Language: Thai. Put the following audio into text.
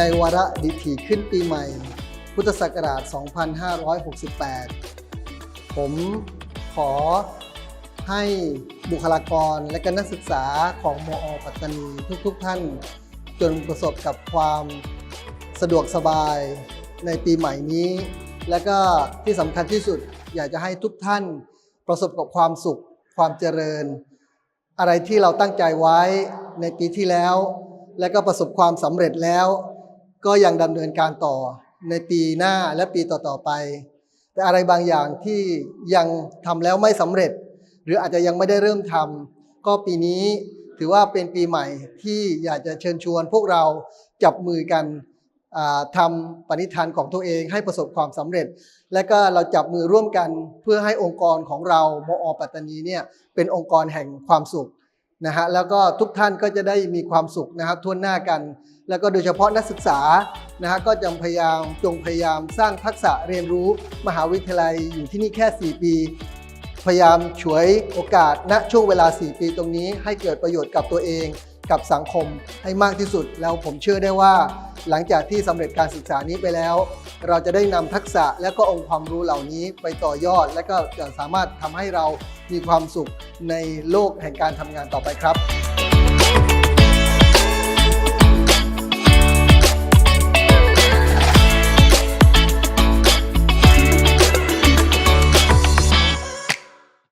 ในวาระดิถีขึ้นปีใหม่ พุทธศักราช 2568 ผมขอให้บุคลากรและก็นักศึกษาของมอปัตตานีทุกๆทท่าน จนประสบกับความสะดวกสบายในปีใหม่นี้ และก็ที่สำคัญที่สุดอยากจะให้ทุกท่าน ประสบกับความสุข ความเจริญ อะไรที่เราตั้งใจไว้ในปีที่แล้ว และก็ประสบความสำเร็จแล้ว ก็ยังดำเนินการต่อในปีหน้าและปีต่อๆไป แต่อะไรบางอย่างที่ยังทำแล้วไม่สำเร็จ หรืออาจจะยังไม่ได้เริ่มทำก็ปีนี้ถือว่าเป็นปีใหม่ที่อยากจะเชิญชวนพวกเราจับมือกันอ่าทำปณิธานของตัวเองให้ประสบความสำเร็จ และก็เราจับมือร่วมกันเพื่อให้องค์กรของเรามอปัตตานีเนี่ยเป็นองค์กรแห่งความสุข นะฮะแล้วก็ทุกท่านก็จะได้มีความสุขนะครับทั่วหน้ากัน แล้วก็โดยเฉพาะนักศึกษานะฮะก็จงพยายามจงพยายามสร้างทักษะเรียนรู้มหาวิทยาลัยอยู่ที่นี่แค่ 4 ปี พยายามฉวยโอกาสณช่วงเวลา 4 ปีตรงนี้ ให้เกิดประโยชน์กับตัวเองกับสังคมให้มากที่สุด แล้วผมเชื่อได้ว่า หลังจากที่สำเร็จการศึกษานี้ไปแล้ว เราจะได้นำทักษะและก็องค์ความรู้เหล่านี้ไปต่อยอด และก็จะสามารถทำให้เรามีความสุขในโลกแห่งการทำงานต่อไปครับ